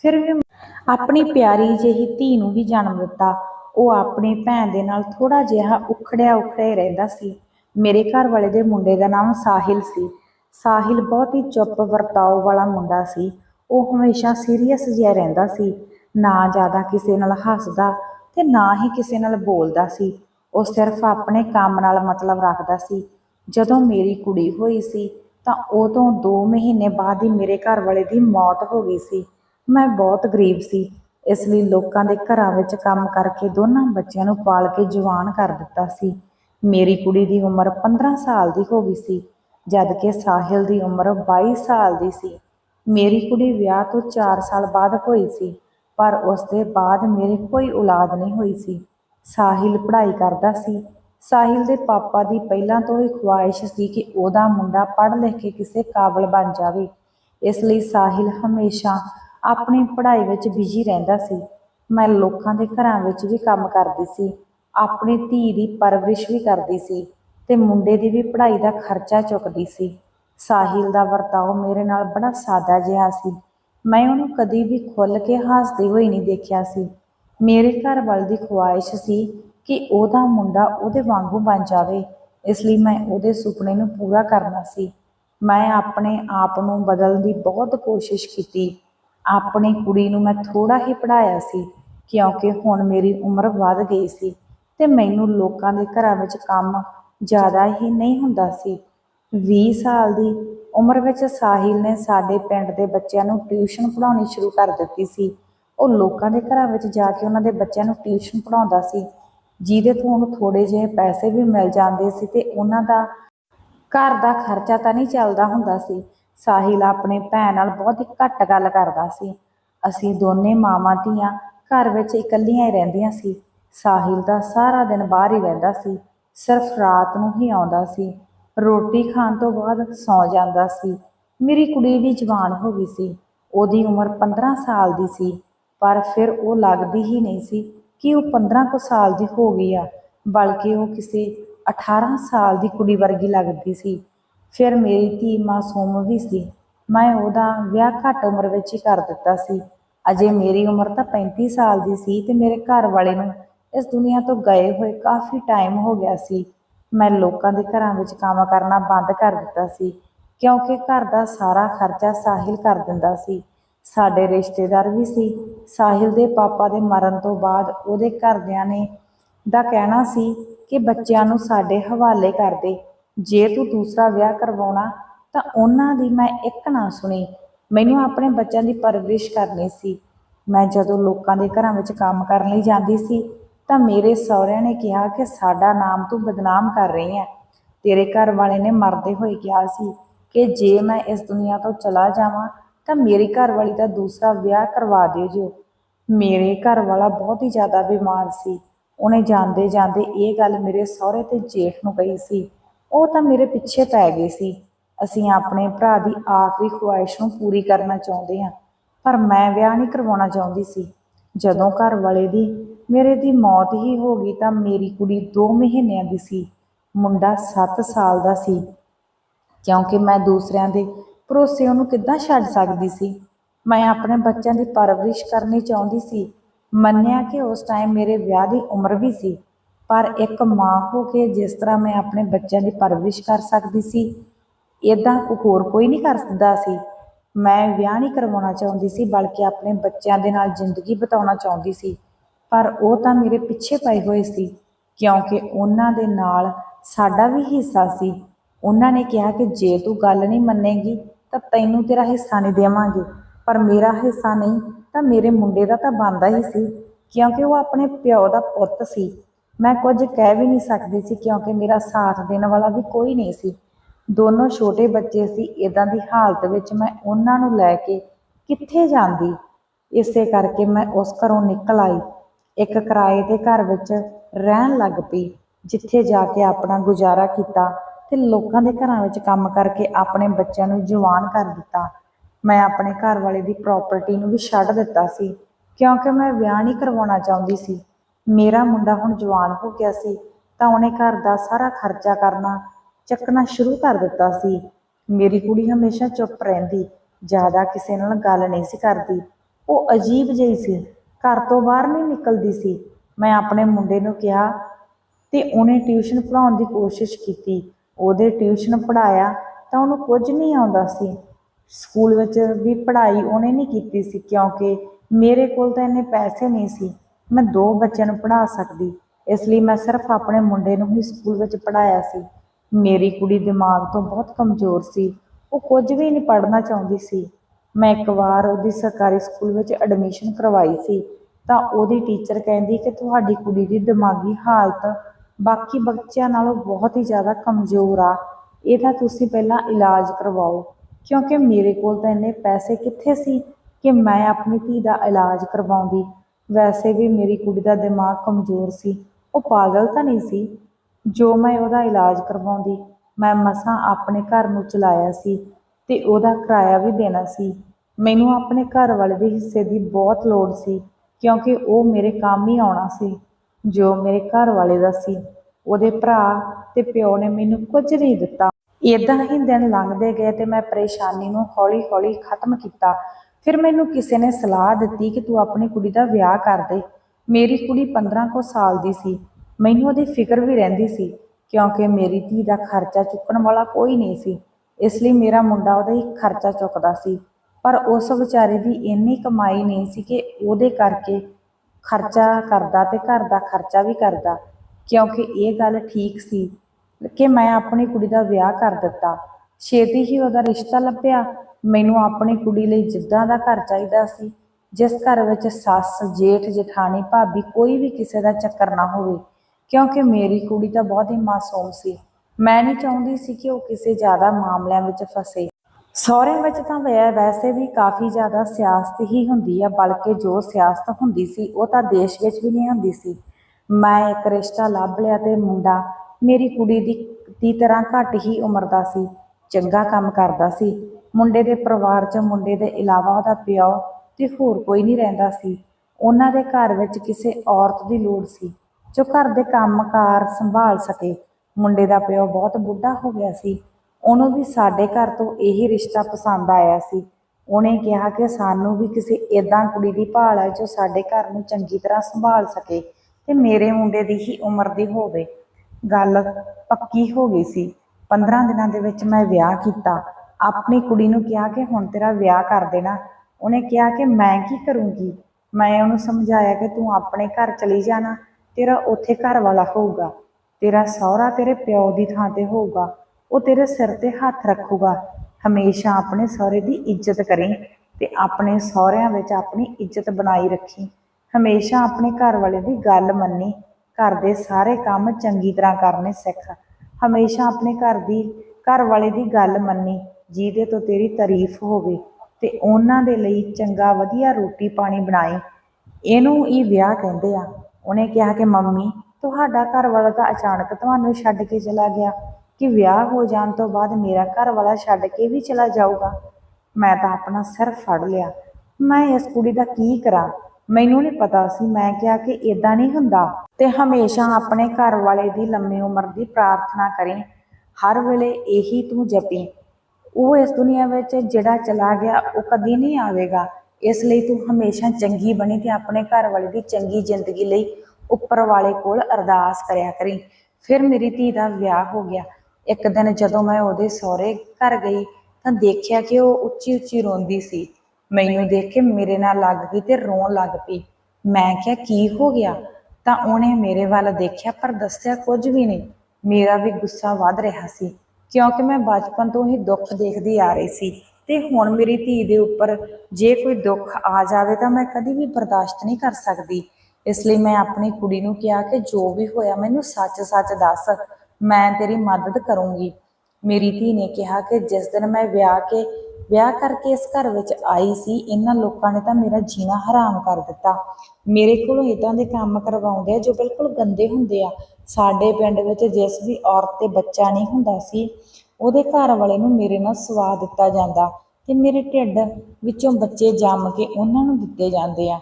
ਫਿਰ ਵੀ ਆਪਣੀ ਪਿਆਰੀ ਜਿਹੀ ਧੀ ਨੂੰ ਵੀ ਜਨਮ ਦਿੱਤਾ। ਉਹ ਆਪਣੀ ਭੈਣ ਦੇ ਨਾਲ ਥੋੜਾ ਜਿਹਾ ਉਖੜਿਆ ਉਖੜਿਆ ਰਹਿੰਦਾ ਸੀ। ਮੇਰੇ ਘਰ ਵਾਲੇ ਦੇ ਮੁੰਡੇ ਦਾ ਨਾਮ ਸਾਹਿਲ ਸੀ। ਸਾਹਿਲ ਬਹੁਤ ਹੀ ਚੁੱਪ ਵਰਤਾਓ ਵਾਲਾ ਮੁੰਡਾ ਸੀ। ਉਹ ਹਮੇਸ਼ਾ ਸੀਰੀਅਸ ਜਿਹਾ ਰਹਿੰਦਾ ਸੀ। ਨਾ ਜ਼ਿਆਦਾ ਕਿਸੇ ਨਾਲ ਹੱਸਦਾ ਤੇ ਨਾ ਹੀ ਕਿਸੇ ਨਾਲ ਬੋਲਦਾ ਸੀ। ਉਹ ਸਿਰਫ ਆਪਣੇ ਕੰਮ ਨਾਲ ਮਤਲਬ ਰੱਖਦਾ ਸੀ। ਜਦੋਂ ਮੇਰੀ ਕੁੜੀ ਹੋਈ ਸੀ, ਤਾਂ ਉਹ ਤੋਂ 2 ਮਹੀਨੇ ਬਾਅਦ ਹੀ ਮੇਰੇ ਘਰ ਵਾਲੇ ਦੀ ਮੌਤ ਹੋ ਗਈ ਸੀ। ਮੈਂ ਬਹੁਤ ਗਰੀਬ ਸੀ, ਇਸ ਲਈ ਲੋਕਾਂ ਦੇ ਘਰਾਂ ਵਿੱਚ ਕੰਮ ਕਰਕੇ ਦੋਨਾਂ ਬੱਚਿਆਂ ਨੂੰ ਪਾਲ ਕੇ ਜਵਾਨ ਕਰ ਦਿੱਤਾ ਸੀ। ਮੇਰੀ ਕੁੜੀ ਦੀ ਉਮਰ 15 ਸਾਲ ਦੀ ਹੋ ਗਈ ਸੀ ਜਦ ਕਿ ਸਾਹਿਲ ਦੀ ਉਮਰ 22 ਸਾਲ ਦੀ ਸੀ। ਮੇਰੀ ਕੁੜੀ ਵਿਆਹ ਤੋਂ 4 ਸਾਲ ਬਾਅਦ ਹੋਈ ਸੀ, ਪਰ ਉਸ ਦੇ ਬਾਅਦ ਮੇਰੀ ਕੋਈ ਔਲਾਦ ਨਹੀਂ ਹੋਈ ਸੀ। ਸਾਹਿਲ ਪੜ੍ਹਾਈ ਕਰਦਾ ਸੀ। ਸਾਹਿਲ ਦੇ ਪਾਪਾ ਦੀ ਪਹਿਲਾਂ ਤੋਂ ਹੀ ਖੁਆਇਸ਼ ਸੀ ਕਿ ਉਹਦਾ ਮੁੰਡਾ ਪੜ੍ਹ ਲਿਖ ਕੇ ਕਿਸੇ ਕਾਬਲ ਬਣ ਜਾਵੇ। ਇਸ ਲਈ ਸਾਹਿਲ ਹਮੇਸ਼ਾ ਆਪਣੀ ਪੜ੍ਹਾਈ ਵਿੱਚ ਬਿਜ਼ੀ ਰਹਿੰਦਾ ਸੀ। ਮੈਂ ਲੋਕਾਂ ਦੇ ਘਰਾਂ ਵਿੱਚ ਵੀ ਕੰਮ ਕਰਦੀ ਸੀ। ਆਪਣੀ ਧੀ ਦੀ ਪਰਵਰਿਸ਼ ਵੀ ਕਰਦੀ ਸੀ ਤੇ ਮੁੰਡੇ ਦੀ ਵੀ ਪੜ੍ਹਾਈ ਦਾ ਖਰਚਾ ਚੁੱਕਦੀ ਸੀ। ਸਾਹਿਲ ਦਾ ਵਰਤਾਓ ਮੇਰੇ ਨਾਲ ਬੜਾ ਸਾਦਾ ਜਿਹਾ ਸੀ। ਮੈਂ ਉਹਨੂੰ ਕਦੀ ਵੀ ਖੁੱਲ੍ਹ ਕੇ ਹੱਸਦੇ ਹੋਏ ਨਹੀਂ ਦੇਖਿਆ ਸੀ। ਮੇਰੇ ਘਰ ਵਾਲ ਦੀ ਖੁਆਇਸ਼ ਸੀ ਕਿ ਉਹਦਾ ਮੁੰਡਾ ਉਹਦੇ ਵਾਂਗੂ ਬਣ ਜਾਵੇ, ਇਸ ਲਈ ਮੈਂ ਉਹਦੇ ਸੁਪਨੇ ਨੂੰ ਪੂਰਾ ਕਰਨਾ ਸੀ। ਮੈਂ ਆਪਣੇ ਆਪ ਨੂੰ ਬਦਲਣ ਦੀ ਬਹੁਤ ਕੋਸ਼ਿਸ਼ ਕੀਤੀ। ਆਪਣੀ ਕੁੜੀ ਨੂੰ ਮੈਂ ਥੋੜਾ ਹੀ ਪੜਾਇਆ ਸੀ, ਕਿਉਂਕਿ ਹੁਣ ਮੇਰੀ ਉਮਰ ਵੱਧ ਗਈ ਸੀ ਤੇ ਮੈਨੂੰ ਲੋਕਾਂ ਦੇ ਘਰਾਂ ਵਿੱਚ ਕੰਮ ਜ਼ਿਆਦਾ ਹੀ ਨਹੀਂ ਹੁੰਦਾ ਸੀ। 20 ਸਾਲ ਦੀ ਉਮਰ ਵਿੱਚ ਸਾਹਿਲ ਨੇ ਸਾਡੇ ਪਿੰਡ ਦੇ ਬੱਚਿਆਂ ਨੂੰ ਟਿਊਸ਼ਨ ਪੜਾਉਣੀ ਸ਼ੁਰੂ ਕਰ ਦਿੱਤੀ ਸੀ। ਉਹ ਲੋਕਾਂ ਦੇ ਘਰਾਂ ਵਿੱਚ ਜਾ ਕੇ ਉਹਨਾਂ ਦੇ ਬੱਚਿਆਂ ਨੂੰ ਟਿਊਸ਼ਨ ਪੜਾਉਂਦਾ ਸੀ, ਜਿਹਦੇ ਤੋਂ ਉਹਨੂੰ ਥੋੜੇ ਜਿਹੇ ਪੈਸੇ ਵੀ ਮਿਲ ਜਾਂਦੇ ਸੀ ਤੇ ਉਹਨਾਂ ਦਾ ਘਰ ਦਾ ਖਰਚਾ ਤਾਂ ਨਹੀਂ ਚੱਲਦਾ ਹੁੰਦਾ ਸੀ। ਸਾਹਿਲ ਆਪਣੇ ਭੈਣ ਨਾਲ ਬਹੁਤ ਹੀ ਘੱਟ ਗੱਲ ਕਰਦਾ ਸੀ। ਅਸੀਂ ਦੋਨੇ ਮਾਵਾਂ ਧੀਆਂ ਘਰ ਵਿੱਚ ਇਕੱਲੀਆਂ ਹੀ ਰਹਿੰਦੀਆਂ ਸੀ। ਸਾਹਿਲ ਦਾ ਸਾਰਾ ਦਿਨ ਬਾਹਰ ਹੀ ਰਹਿੰਦਾ ਸੀ, ਸਿਰਫ ਰਾਤ ਨੂੰ ਹੀ ਆਉਂਦਾ ਸੀ। ਰੋਟੀ ਖਾਣ ਤੋਂ ਬਾਅਦ ਸੌ ਜਾਂਦਾ ਸੀ। ਮੇਰੀ ਕੁੜੀ ਵੀ ਜਵਾਨ ਹੋ ਗਈ ਸੀ। ਉਹਦੀ ਉਮਰ 15 ਸਾਲ ਦੀ ਸੀ। ਪਰ ਫਿਰ ਉਹ ਲੱਗਦੀ ਹੀ ਨਹੀਂ ਸੀ ਕਿ ਉਹ 15 ਕੁ ਸਾਲ ਦੀ ਹੋ ਗਈ ਆ, ਬਲਕਿ ਉਹ ਕਿਸੇ 18 ਸਾਲ ਦੀ ਕੁੜੀ ਵਰਗੀ ਲੱਗਦੀ ਸੀ। ਫਿਰ ਮੇਰੀ ਧੀ ਮਾਸੂਮ ਵੀ ਸੀ। ਮੈਂ ਉਹਦਾ ਵਿਆਹ ਘੱਟ ਉਮਰ ਵਿੱਚ ਹੀ ਕਰ ਦਿੱਤਾ ਸੀ। ਅਜੇ ਮੇਰੀ ਉਮਰ ਤਾਂ 35 ਸਾਲ ਦੀ ਸੀ ਤੇ ਮੇਰੇ ਘਰ ਵਾਲੇ ਨੂੰ ਇਸ ਦੁਨੀਆ ਤੋਂ ਗਏ ਹੋਏ ਕਾਫੀ ਟਾਈਮ ਹੋ ਗਿਆ ਸੀ। ਮੈਂ ਲੋਕਾਂ ਦੇ ਘਰਾਂ ਵਿੱਚ ਕੰਮ ਕਰਨਾ ਬੰਦ ਕਰ ਦਿੱਤਾ ਸੀ, ਕਿਉਂਕਿ ਘਰ ਦਾ ਸਾਰਾ ਖਰਚਾ ਸਾਹਿਲ ਕਰ ਦਿੰਦਾ ਸੀ। ਸਾਡੇ ਰਿਸ਼ਤੇਦਾਰ ਵੀ ਸੀ। ਸਾਹਿਲ ਦੇ ਪਾਪਾ ਦੇ ਮਰਨ ਤੋਂ ਬਾਅਦ ਉਹਦੇ ਘਰਦਿਆਂ ਨੇ ਦਾ ਕਹਿਣਾ ਸੀ ਕਿ ਬੱਚਿਆਂ ਨੂੰ ਸਾਡੇ ਹਵਾਲੇ ਕਰ ਦੇ। ਜੇ ਤੂੰ ਦੂਸਰਾ ਵਿਆਹ ਕਰਵਾਉਣਾ ਤਾਂ ਉਹਨਾਂ ਦੀ ਮੈਂ ਇੱਕ ਨਾ ਸੁਣੀ। ਮੈਨੂੰ ਆਪਣੇ ਬੱਚਿਆਂ ਦੀ ਪਰਵਰਿਸ਼ ਕਰਨੀ ਸੀ। ਮੈਂ ਜਦੋਂ ਲੋਕਾਂ ਦੇ ਘਰਾਂ ਵਿੱਚ ਕੰਮ ਕਰਨ ਲਈ ਜਾਂਦੀ ਸੀ ਤਾਂ ਮੇਰੇ ਸਹੁਰਿਆਂ ਨੇ ਕਿਹਾ ਕਿ ਸਾਡਾ ਨਾਮ ਤੂੰ ਬਦਨਾਮ ਕਰ ਰਹੀ ਹੈ ਤੇਰੇ ਘਰ ਵਾਲੇ ਨੇ ਮਰਦੇ ਹੋਏ ਕਿਹਾ ਸੀ ਕਿ ਜੇ ਮੈਂ ਇਸ ਦੁਨੀਆ ਤੋਂ ਚਲਾ ਜਾਵਾਂ ਤਾਂ ਮੇਰੀ ਘਰ ਵਾਲੀ ਦਾ ਦੂਸਰਾ ਵਿਆਹ ਕਰਵਾ ਦਿਓ ਜੋ ਮੇਰੇ ਘਰ ਵਾਲਾ ਬਹੁਤ ਹੀ ਜ਼ਿਆਦਾ ਬਿਮਾਰ ਸੀ। ਉਹਨੇ ਜਾਂਦੇ ਜਾਂਦੇ ਇਹ ਗੱਲ ਮੇਰੇ ਸਹੁਰੇ ਤੇ ਜੇਠ ਨੂੰ ਕਹੀ ਸੀ। ਉਹ ਤਾਂ ਮੇਰੇ ਪਿੱਛੇ ਪੈ ਗਏ ਸੀ। ਅਸੀਂ ਆਪਣੇ ਭਰਾ ਦੀ ਆਖਰੀ ਖੁਆਇਸ਼ ਨੂੰ ਪੂਰੀ ਕਰਨਾ ਚਾਹੁੰਦੇ ਹਾਂ। ਪਰ ਮੈਂ ਵਿਆਹ ਨਹੀਂ ਕਰਵਾਉਣਾ ਚਾਹੁੰਦੀ ਸੀ। ਜਦੋਂ ਘਰ ਵਾਲੇ ਦੀ ਮੇਰੇ ਦੀ ਮੌਤ ਹੀ ਹੋ ਗਈ ਤਾਂ ਮੇਰੀ ਕੁੜੀ 2 ਮਹੀਨਿਆਂ ਦੀ ਸੀ। ਮੁੰਡਾ 7 ਸਾਲ ਦਾ ਸੀ। ਕਿਉਂਕਿ ਮੈਂ ਦੂਸਰਿਆਂ ਦੇ ਭਰੋਸੇ ਉਹਨੂੰ ਕਿੱਦਾਂ ਛੱਡ ਸਕਦੀ ਸੀ? ਮੈਂ ਆਪਣੇ ਬੱਚਿਆਂ ਦੀ ਪਰਵਰਿਸ਼ ਕਰਨੀ ਚਾਹੁੰਦੀ ਸੀ। ਮੰਨਿਆ ਕਿ ਉਸ ਟਾਈਮ ਮੇਰੇ ਵਿਆਹ ਦੀ ਉਮਰ ਵੀ ਸੀ। ਪਰ ਇੱਕ ਮਾਂ ਹੋ ਕੇ ਜਿਸ ਤਰ੍ਹਾਂ ਮੈਂ ਆਪਣੇ ਬੱਚਿਆਂ ਦੀ ਪਰਵਰਿਸ਼ ਕਰ ਸਕਦੀ ਸੀ ਇਦਾਂ ਹੋਰ ਕੋਈ ਨਹੀਂ ਕਰ ਸਕਦਾ ਸੀ। ਮੈਂ ਵਿਆਹ ਨਹੀਂ ਕਰਵਾਉਣਾ ਚਾਹੁੰਦੀ ਸੀ ਬਲਕਿ ਆਪਣੇ ਬੱਚਿਆਂ ਦੇ ਨਾਲ ਜ਼ਿੰਦਗੀ ਬਿਤਾਉਣਾ ਚਾਹੁੰਦੀ ਸੀ। ਪਰ ਉਹ ਤਾਂ ਮੇਰੇ ਪਿੱਛੇ ਪਏ ਹੋਏ ਸੀ ਕਿਉਂਕਿ ਉਹਨਾਂ ਦੇ ਨਾਲ ਸਾਡਾ ਵੀ ਹਿੱਸਾ ਸੀ। ਉਹਨਾਂ ਨੇ ਕਿਹਾ ਕਿ ਜੇ ਤੂੰ ਗੱਲ ਨਹੀਂ ਮੰਨੇਗੀ ਤਾਂ ਤੈਨੂੰ ਤੇਰਾ ਹਿੱਸਾ ਨਹੀਂ ਦੇਵਾਂਗੇ। ਪਰ ਮੇਰਾ ਹਿੱਸਾ ਨਹੀਂ, ਤਾਂ ਮੇਰੇ ਮੁੰਡੇ ਦਾ ਤਾਂ ਬਣਦਾ ਹੀ ਸੀ, ਕਿਉਂਕਿ ਉਹ ਆਪਣੇ ਪਿਓ ਦਾ ਪੁੱਤ ਸੀ। ਮੈਂ ਕੁਝ ਕਹਿ ਵੀ ਨਹੀਂ ਸਕਦੀ ਸੀ, ਕਿਉਂਕਿ ਮੇਰਾ ਸਾਥ ਦੇਣ ਵਾਲਾ ਵੀ ਕੋਈ ਨਹੀਂ ਸੀ। ਦੋਨੋਂ ਛੋਟੇ ਬੱਚੇ ਸੀ ਇਦਾਂ ਦੀ ਹਾਲਤ ਵਿੱਚ ਮੈਂ ਉਹਨਾਂ ਨੂੰ ਲੈ ਕੇ ਕਿੱਥੇ ਜਾਂਦੀ? ਇਸੇ ਕਰਕੇ ਮੈਂ ਉਸ ਘਰੋਂ ਨਿਕਲ ਆਈ। ਇੱਕ ਕਿਰਾਏ ਦੇ ਘਰ ਵਿੱਚ ਰਹਿਣ ਲੱਗ ਪਈ, ਜਿੱਥੇ ਜਾ ਕੇ ਆਪਣਾ ਗੁਜ਼ਾਰਾ ਕੀਤਾ। ਤੇ ਲੋਕਾਂ ਦੇ ਘਰਾਂ ਵਿੱਚ ਕੰਮ ਕਰਕੇ ਆਪਣੇ ਬੱਚਿਆਂ ਨੂੰ ਜਵਾਨ ਕਰ ਦਿੱਤਾ। ਮੈਂ ਆਪਣੇ ਘਰ ਵਾਲੇ ਦੀ ਪ੍ਰਾਪਰਟੀ ਨੂੰ ਵੀ ਛੱਡ ਦਿੱਤਾ ਸੀ, ਕਿਉਂਕਿ ਮੈਂ ਵਿਆਹ ਨਹੀਂ ਕਰਵਾਉਣਾ ਚਾਹੁੰਦੀ ਸੀ। ਮੇਰਾ ਮੁੰਡਾ ਹੁਣ ਜਵਾਨ ਹੋ ਗਿਆ ਸੀ, ਤਾਂ ਉਹਨੇ ਘਰ ਦਾ ਸਾਰਾ ਖਰਚਾ ਕਰਨਾ, ਚੱਕਣਾ ਸ਼ੁਰੂ ਕਰ ਦਿੱਤਾ ਸੀ। ਮੇਰੀ ਕੁੜੀ ਹਮੇਸ਼ਾ ਚੁੱਪ ਰਹਿੰਦੀ, ਜ਼ਿਆਦਾ ਕਿਸੇ ਨਾਲ ਗੱਲ ਨਹੀਂ ਸੀ ਕਰਦੀ। ਉਹ ਅਜੀਬ ਜਿਹੀ ਸੀ, ਘਰ ਤੋਂ ਬਾਹਰ ਨਹੀਂ ਨਿਕਲਦੀ ਸੀ। ਮੈਂ ਆਪਣੇ ਮੁੰਡੇ ਨੂੰ ਕਿਹਾ ਤੇ ਉਹਨੇ ਟਿਊਸ਼ਨ ਪੜਾਉਣ ਦੀ ਕੋਸ਼ਿਸ਼ ਕੀਤੀ। ਉਹਦੇ ਟਿਊਸ਼ਨ ਪੜਾਇਆ ਤਾਂ ਉਹਨੂੰ ਕੁਝ ਨਹੀਂ ਆਉਂਦਾ ਸੀ। ਸਕੂਲ ਵਿੱਚ ਵੀ ਪੜ੍ਹਾਈ ਉਹਨੇ ਨਹੀਂ ਕੀਤੀ ਸੀ ਕਿਉਂਕਿ ਮੇਰੇ ਕੋਲ ਤਾਂ ਇੰਨੇ ਪੈਸੇ ਨਹੀਂ ਸੀ। ਮੈਂ ਦੋ ਬੱਚਿਆਂ ਨੂੰ ਪੜ੍ਹਾ ਸਕਦੀ, ਇਸ ਲਈ ਮੈਂ ਸਿਰਫ ਆਪਣੇ ਮੁੰਡੇ ਨੂੰ ਹੀ ਸਕੂਲ ਵਿੱਚ ਪੜ੍ਹਾਇਆ ਸੀ। ਮੇਰੀ ਕੁੜੀ ਦਿਮਾਗ ਤੋਂ ਬਹੁਤ ਕਮਜ਼ੋਰ ਸੀ, ਉਹ ਕੁਝ ਵੀ ਨਹੀਂ ਪੜ੍ਹਨਾ ਚਾਹੁੰਦੀ ਸੀ। ਮੈਂ ਇੱਕ ਵਾਰ ਉਹਦੀ ਸਰਕਾਰੀ ਸਕੂਲ ਵਿੱਚ ਐਡਮਿਸ਼ਨ ਕਰਵਾਈ ਸੀ ਤਾਂ ਉਹਦੀ ਟੀਚਰ ਕਹਿੰਦੀ ਕਿ ਤੁਹਾਡੀ ਕੁੜੀ ਦੀ ਦਿਮਾਗੀ ਹਾਲਤ ਬਾਕੀ ਬੱਚਿਆਂ ਨਾਲੋਂ ਬਹੁਤ ਹੀ ਜ਼ਿਆਦਾ ਕਮਜ਼ੋਰ ਆ। ਇਹਦਾ ਤੁਸੀਂ ਪਹਿਲਾਂ ਇਲਾਜ ਕਰਵਾਓ। ਕਿਉਂਕਿ ਮੇਰੇ ਕੋਲ ਤਾਂ ਇੰਨੇ ਪੈਸੇ ਕਿੱਥੇ ਸੀ ਕਿ ਮੈਂ ਆਪਣੀ ਧੀ ਦਾ ਇਲਾਜ ਕਰਵਾਉਂਦੀ। ਵੈਸੇ ਵੀ ਮੇਰੀ ਕੁੜੀ ਦਾ ਦਿਮਾਗ ਕਮਜ਼ੋਰ ਸੀ। ਉਹ ਪਾਗਲ ਤਾਂ ਨਹੀਂ ਸੀ। ਜੋ ਮੈਂ ਉਹਦਾ ਇਲਾਜ ਕਰਵਾਉਂਦੀ, ਮੈਂ ਮਸਾਂ ਆਪਣੇ ਘਰ ਨੂੰ ਚਲਾਇਆ ਸੀ ਤੇ ਉਹਦਾ ਕਿਰਾਇਆ ਵੀ ਦੇਣਾ ਸੀ। ਮੈਨੂੰ ਆਪਣੇ ਘਰ ਵਾਲੇ ਦੇ ਹਿੱਸੇ ਦੀ ਬਹੁਤ ਲੋੜ ਸੀ, ਕਿਉਂਕਿ ਉਹ ਮੇਰੇ ਕੰਮ ਹੀ ਆਉਣਾ ਸੀ। ਜੋ ਮੇਰੇ ਘਰ ਵਾਲੇ ਦਾ ਸੀ, ਉਹਦੇ ਭਰਾ ਤੇ ਪਿਓ ਨੇ ਮੈਨੂੰ ਕੁਝ ਨਹੀਂ ਦਿੱਤਾ। ਇਦਾਂ ਹੀ ਦਿਨ ਲੰਘਦੇ ਗਏ ਤੇ ਮੈਂ ਪਰੇਸ਼ਾਨੀ ਨੂੰ ਹੌਲੀ-ਹੌਲੀ ਖਤਮ ਕੀਤਾ। ਫਿਰ ਮੈਨੂੰ ਕਿਸੇ ਨੇ ਸਲਾਹ ਦਿੱਤੀ ਕਿ ਤੂੰ ਆਪਣੀ ਕੁੜੀ ਦਾ ਵਿਆਹ ਕਰ ਦੇ। ਮੇਰੀ ਕੁੜੀ 15 ਕੁ ਸਾਲ ਦੀ ਸੀ। ਮੈਨੂੰ ਉਹਦੀ ਫਿਕਰ ਵੀ ਰਹਿੰਦੀ ਸੀ, ਕਿਉਂਕਿ ਮੇਰੀ ਧੀ ਦਾ ਖਰਚਾ ਚੁੱਕਣ ਵਾਲਾ ਕੋਈ ਨਹੀਂ ਸੀ। ਇਸ ਲਈ ਮੇਰਾ ਮੁੰਡਾ ਉਹਦਾ ਹੀ ਖਰਚਾ ਚੁੱਕਦਾ ਸੀ। ਪਰ ਉਸ ਵਿਚਾਰੇ ਦੀ ਇੰਨੀ ਕਮਾਈ ਨਹੀਂ ਸੀ ਕਿ ਉਹਦੇ ਕਰਕੇ ਖਰਚਾ ਕਰਦਾ ਤੇ ਘਰ ਦਾ ਖਰਚਾ ਵੀ ਕਰਦਾ। ਕਿਉਂਕਿ ਇਹ ਗੱਲ ਠੀਕ ਸੀ ਕਿ ਮੈਂ ਆਪਣੀ ਕੁੜੀ ਦਾ ਵਿਆਹ ਕਰ ਦਿੱਤਾ। ਛੇਤੀ ਹੀ ਉਹਦਾ ਰਿਸ਼ਤਾ ਲੱਭਿਆ। ਮੈਨੂੰ ਆਪਣੀ ਕੁੜੀ ਲਈ ਜਿੱਦਾਂ ਦਾ ਘਰ ਚਾਹੀਦਾ ਸੀ, ਜਿਸ ਘਰ ਵਿੱਚ ਸੱਸ, ਜੇਠ, ਜਠਾਣੀ, ਭਾਬੀ ਕੋਈ ਵੀ ਕਿਸੇ ਦਾ ਚੱਕਰ ਨਾ ਹੋਵੇ। ਕਿਉਂਕਿ ਮੇਰੀ ਕੁੜੀ ਤਾਂ ਬਹੁਤ ਹੀ ਮਾਸੂਮ ਸੀ। ਮੈਂ ਨਹੀਂ ਚਾਹੁੰਦੀ ਸੀ ਕਿ ਉਹ ਕਿਸੇ ਜ਼ਿਆਦਾ ਮਾਮਲਿਆਂ ਵਿੱਚ ਫਸੇ। ਸਹੁਰਿਆਂ ਵਿੱਚ ਤਾਂ ਵੈ- ਵੈਸੇ ਵੀ ਕਾਫੀ ਜ਼ਿਆਦਾ ਸਿਆਸਤ ਹੀ ਹੁੰਦੀ ਆ, ਬਲਕਿ ਜੋ ਸਿਆਸਤ ਹੁੰਦੀ ਸੀ, ਉਹ ਤਾਂ ਦੇਸ਼ ਵਿੱਚ ਵੀ ਨਹੀਂ ਹੁੰਦੀ ਸੀ। ਮੈਂ ਇੱਕ ਰਿਸ਼ਤਾ ਲੱਭ ਲਿਆ ਤੇ ਮੁੰਡਾ ਮੇਰੀ ਕੁੜੀ ਦੀ ਦੀ ਤਰ੍ਹਾਂ ਘੱਟ ਹੀ ਉਮਰ ਦਾ ਸੀ, ਚੰਗਾ ਕੰਮ ਕਰਦਾ ਸੀ। ਮੁੰਡੇ ਦੇ ਪਰਿਵਾਰ 'ਚ ਮੁੰਡੇ ਦੇ ਇਲਾਵਾ ਉਹਦਾ ਪਿਓ ਤੇ ਹੋਰ ਕੋਈ ਨਹੀਂ ਰਹਿੰਦਾ ਸੀ। ਉਹਨਾਂ ਦੇ ਘਰ ਵਿੱਚ ਕਿਸੇ ਔਰਤ ਦੀ ਲੋੜ ਸੀ, ਜੋ ਘਰ ਦੇ ਕੰਮਕਾਰ ਸੰਭਾਲ ਸਕੇ। ਮੁੰਡੇ ਦਾ ਪਿਓ ਬਹੁਤ ਬੁੱਢਾ ਹੋ ਗਿਆ ਸੀ। ਉਹਨੂੰ ਵੀ ਸਾਡੇ ਘਰ ਤੋਂ ਇਹੀ ਰਿਸ਼ਤਾ ਪਸੰਦ ਆਇਆ ਸੀ। ਉਹਨੇ ਕਿਹਾ ਕਿ ਸਾਨੂੰ ਵੀ ਕਿਸੇ ਇਦਾਂ ਕੁੜੀ ਦੀ ਭਾਲ ਹੈ ਜੋ ਸਾਡੇ ਘਰ ਨੂੰ ਚੰਗੀ ਤਰ੍ਹਾਂ ਸੰਭਾਲ ਸਕੇ ਤੇ ਮੇਰੇ ਮੁੰਡੇ ਦੀ ਹੀ ਉਮਰ ਦੀ ਹੋਵੇ। ਗੱਲ ਪੱਕੀ ਹੋ ਗਈ ਸੀ। 15 ਦਿਨਾਂ ਦੇ ਵਿੱਚ ਮੈਂ ਵਿਆਹ ਕੀਤਾ। ਆਪਣੀ ਕੁੜੀ ਨੂੰ ਕਿਹਾ ਕਿ ਹੁਣ ਤੇਰਾ ਵਿਆਹ ਕਰ ਦੇਣਾ। ਉਹਨੇ ਕਿਹਾ ਕਿ ਮੈਂ ਕੀ ਕਰੂੰਗੀ? ਮੈਂ ਉਹਨੂੰ ਸਮਝਾਇਆ ਕਿ ਤੂੰ ਆਪਣੇ ਘਰ ਚਲੀ ਜਾਣਾ। ਤੇਰਾ ਉੱਥੇ ਘਰ ਵਾਲਾ ਹੋਊਗਾ। ਤੇਰਾ ਸਹੁਰਾ ਤੇਰੇ ਪਿਓ ਦੀ ਥਾਂ ਤੇ ਹੋਊਗਾ। ਉਹ ਤੇਰੇ ਸਿਰ ਤੇ ਹੱਥ ਰੱਖੂਗਾ। ਹਮੇਸ਼ਾ ਆਪਣੇ ਸਹੁਰੇ ਦੀ ਇੱਜ਼ਤ ਕਰੀਂ ਤੇ ਆਪਣੇ ਸਹੁਰਿਆਂ ਵਿੱਚ ਆਪਣੀ ਇੱਜ਼ਤ ਬਣਾਈ ਰੱਖੀ। ਹਮੇਸ਼ਾ ਆਪਣੇ ਘਰ ਵਾਲੇ ਦੀ ਗੱਲ ਮੰਨੀ। ਘਰ ਦੇ ਸਾਰੇ ਕੰਮ ਚੰਗੀ ਤਰ੍ਹਾਂ ਕਰਨੇ ਸਿੱਖ। ਹਮੇਸ਼ਾ ਆਪਣੇ ਘਰ ਦੀ, ਘਰ ਵਾਲੇ ਦੀ ਗੱਲ ਮੰਨੀ, ਜਿਹਦੇ ਤੋਂ ਤੇਰੀ ਤਾਰੀਫ ਹੋਵੇ ਤੇ ਉਹਨਾਂ ਦੇ ਲਈ ਚੰਗਾ ਵਧੀਆ ਰੋਟੀ ਪਾਣੀ ਬਣਾਈ ਇਹਨੂੰ ਇਹ ਵਿਆਹ ਕਹਿੰਦੇ ਆ। ਉਹਨੇ ਕਿਹਾ ਕਿ, ਮੰਮੀ, ਤੁਹਾਡਾ ਘਰ ਵਾਲਾ ਤਾਂ ਅਚਾਨਕ ਤੁਹਾਨੂੰ ਛੱਡ ਕੇ ਚਲਾ ਗਿਆ। ਕਿ ਵਿਆਹ ਹੋ ਜਾਣ ਤੋਂ ਬਾਅਦ ਮੇਰਾ ਘਰ ਵਾਲਾ ਛੱਡ ਕੇ ਵੀ ਚਲਾ ਜਾਊਗਾ। ਮੈਂ ਤਾਂ ਆਪਣਾ ਸਿਰ ਫੜ ਲਿਆ। ਮੈਂ ਇਸ ਕੁੜੀ ਦਾ ਕੀ ਕਰਾਂ? ਮੈਨੂੰ ਨਹੀਂ ਪਤਾ ਸੀ। ਮੈਂ ਕਿਹਾ ਕਿ ਇਦਾਂ ਨਹੀਂ ਹੁੰਦਾ ਤੇ ਹਮੇਸ਼ਾ ਆਪਣੇ ਘਰ ਵਾਲੇ ਦੀ ਲੰਮੀ ਉਮਰ ਦੀ ਪ੍ਰਾਰਥਨਾ ਕਰੀ। ਹਰ ਵੇਲੇ ਇਹੀ ਤੂੰ ਜਪੀ। ਉਹ ਇਸ ਦੁਨੀਆ ਵਿੱਚ ਜਿਹੜਾ ਚਲਾ ਗਿਆ, ਉਹ ਕਦੀ ਨਹੀਂ ਆਵੇਗਾ। ਇਸ ਲਈ ਤੂੰ ਹਮੇਸ਼ਾ ਚੰਗੀ ਬਣੀ ਤੇ ਆਪਣੇ ਘਰ ਵਾਲੇ ਦੀ ਚੰਗੀ ਜ਼ਿੰਦਗੀ ਲਈ ਉੱਪਰ ਵਾਲੇ ਕੋਲ ਅਰਦਾਸ ਕਰਿਆ ਕਰੀ। ਫਿਰ ਮੇਰੀ ਧੀ ਦਾ ਵਿਆਹ ਹੋ ਗਿਆ। ਇੱਕ ਦਿਨ ਜਦੋਂ ਮੈਂ ਉਹਦੇ ਸਹੁਰੇ ਘਰ ਗਈ ਤਾਂ ਦੇਖਿਆ ਕਿ ਉਹ ਉੱਚੀ ਉੱਚੀ ਰੋਂਦੀ ਸੀ। ਮੈਨੂੰ ਦੇਖ ਕੇ ਮੇਰੇ ਨਾਲ ਲੱਗ ਗਈ ਤੇ ਰੋਣ ਲੱਗ ਪਈ। ਮੈਂ ਕਿਹਾ, ਕੀ ਹੋ ਗਿਆ? ਤਾਂ ਉਹਨੇ ਮੇਰੇ ਵੱਲ ਦੇਖਿਆ ਪਰ ਦੱਸਿਆ ਕੁਝ ਵੀ ਨਹੀਂ। ਮੇਰਾ ਵੀ ਗੁੱਸਾ ਵੱਧ ਰਿਹਾ ਸੀ, ਕਿਉਂਕਿ ਮੈਂ ਬਚਪਨ ਤੋਂ ਹੀ ਦੁੱਖ ਦੇਖਦੀ ਆ ਰਹੀ ਸੀ ਤੇ ਹੁਣ ਮੇਰੀ ਧੀ ਦੇ ਉੱਪਰ ਜੇ ਕੋਈ ਦੁੱਖ ਆ ਜਾਵੇ ਤਾਂ ਮੈਂ ਕਦੀ ਵੀ ਬਰਦਾਸ਼ਤ ਨਹੀਂ ਕਰ ਸਕਦੀ। ਇਸ ਲਈ ਮੈਂ ਆਪਣੀ ਕੁੜੀ ਨੂੰ ਕਿਹਾ ਕਿ ਜੋ ਵੀ ਹੋਇਆ ਮੈਨੂੰ ਸੱਚ-ਸੱਚ ਦੱਸ। ਮੈਂ ਤੇਰੀ ਮਦਦ ਕਰੂੰਗੀ। ਮੇਰੀ ਧੀ ਨੇ ਕਿਹਾ ਕਿ ਜਿਸ ਦਿਨ ਮੈਂ ਵਿਆਹ ਕੇ, ਵਿਆਹ ਕਰਕੇ ਇਸ ਘਰ ਵਿੱਚ ਆਈ ਸੀ, ਇਹਨਾਂ ਲੋਕਾਂ ਨੇ ਤਾਂ ਮੇਰਾ ਜੀਣਾ ਹਰਾਮ ਕਰ ਦਿੱਤਾ। ਮੇਰੇ ਕੋਲੋਂ ਇਦਾਂ ਦੇ ਕੰਮ ਕਰਵਾਉਂਦੇ ਆ ਜੋ ਬਿਲਕੁਲ ਗੰਦੇ ਹੁੰਦੇ ਆ। ਸਾਡੇ ਪਿੰਡ ਵਿੱਚ ਜਿਸ ਵੀ ਔਰਤ ਤੇ ਬੱਚਾ ਨਹੀਂ ਹੁੰਦਾ ਸੀ, ਉਹਦੇ ਘਰ ਵਾਲੇ ਨੂੰ ਮੇਰੇ ਨਾਲ ਸਵਾ ਦਿੱਤਾ ਜਾਂਦਾ ਤੇ ਮੇਰੇ ਢਿੱਡ ਵਿੱਚੋਂ ਬੱਚੇ ਜੰਮ ਕੇ ਉਹਨਾਂ ਨੂੰ ਦਿੱਤੇ ਜਾਂਦੇ ਆ।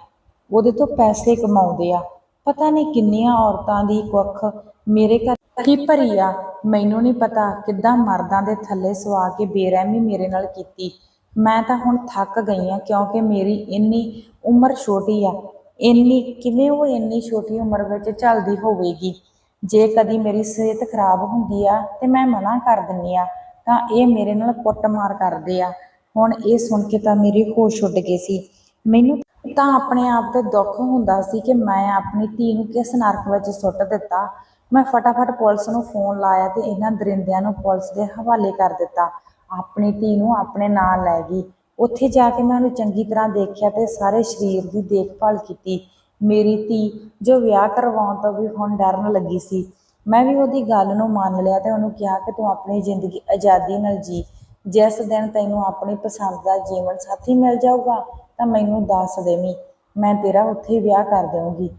ਉਹਦੇ ਤੋਂ ਪੈਸੇ ਕਮਾਉਂਦੇ ਆ। ਪਤਾ ਨਹੀਂ ਕਿੰਨੀਆਂ ਔਰਤਾਂ ਦੀ ਕੁੱਖ ਮੇਰੇ ਘਰ ਕੀ ਭਰੀ ਆ ਮੈਨੂੰ ਨਹੀਂ ਪਤਾ ਕਿੱਦਾਂ ਮਰਦਾਂ ਦੇ ਥੱਲੇ ਸਵਾ ਕੇ ਬੇਰਹਿਮੀ ਮੇਰੇ ਨਾਲ ਕੀਤੀ। ਮੈਂ ਤਾਂ ਹੁਣ ਥੱਕ ਗਈ ਆ ਕਿਉਂਕਿ ਮੇਰੀ ਇੰਨੀ ਉਮਰ ਛੋਟੀ ਆ। ਇੰਨੀ ਕਿਵੇਂ ਉਹ ਇੰਨੀ ਛੋਟੀ ਉਮਰ ਵਿੱਚ ਚੱਲਦੀ ਹੋਵੇਗੀ? ਜੇ ਕਦੀ ਮੇਰੀ ਸਿਹਤ ਖਰਾਬ ਹੁੰਦੀ ਆ ਤੇ ਮੈਂ ਮਨਾ ਕਰ ਦਿੰਨੀ ਆ, ਤਾਂ ਇਹ ਮੇਰੇ ਨਾਲ ਕੁੱਟਮਾਰ ਕਰਦੇ ਆ। ਹੁਣ ਇਹ ਸੁਣ ਕੇ ਤਾਂ ਮੇਰੀ ਹੋਸ਼ ਉੱਡ ਗਏ ਸੀ। ਮੈਨੂੰ ਤਾਂ ਆਪਣੇ ਆਪ ਤੇ ਦੁੱਖ ਹੁੰਦਾ ਸੀ ਕਿ ਮੈਂ ਆਪਣੀ ਧੀ ਨੂੰ ਕਿਸ ਨਰਕ ਵਿੱਚ ਸੁੱਟ ਦਿੱਤਾ। ਮੈਂ ਫਟਾਫਟ ਪੁਲਿਸ ਨੂੰ ਫੋਨ ਲਾਇਆ ਤੇ ਇਹਨਾਂ ਦਰਿੰਦਿਆਂ ਨੂੰ ਪੁਲਿਸ ਦੇ ਹਵਾਲੇ ਕਰ ਦਿੱਤਾ। ਆਪਣੀ ਧੀ ਨੂੰ ਆਪਣੇ ਨਾਲ ਲੈ ਗਈ। ਉੱਥੇ ਜਾ ਕੇ ਮੈਂ ਉਹਨੂੰ ਚੰਗੀ ਤਰ੍ਹਾਂ ਦੇਖਿਆ ਤੇ ਸਾਰੇ ਸਰੀਰ ਦੀ ਦੇਖਭਾਲ ਕੀਤੀ। ਮੇਰੀ ਧੀ ਜੋ ਵਿਆਹ ਕਰਵਾਉਣ ਤੋਂ ਵੀ ਹੁਣ ਡਰਨ ਲੱਗੀ ਸੀ। ਮੈਂ ਵੀ ਉਹਦੀ ਗੱਲ ਨੂੰ ਮੰਨ ਲਿਆ ਤੇ ਉਹਨੂੰ ਕਿਹਾ ਕਿ ਤੂੰ ਆਪਣੀ ਜ਼ਿੰਦਗੀ ਆਜ਼ਾਦੀ ਨਾਲ ਜੀ। ਜਿਸ ਦਿਨ ਤੈਨੂੰ ਆਪਣੀ ਪਸੰਦ ਦਾ ਜੀਵਨ ਸਾਥੀ ਮਿਲ ਜਾਊਗਾ ਤਾਂ ਮੈਨੂੰ ਦੱਸ ਦੇਵੀਂ। ਮੈਂ ਤੇਰਾ ਉੱਥੇ ਵਿਆਹ ਕਰ ਦੇਵਾਂਗੀ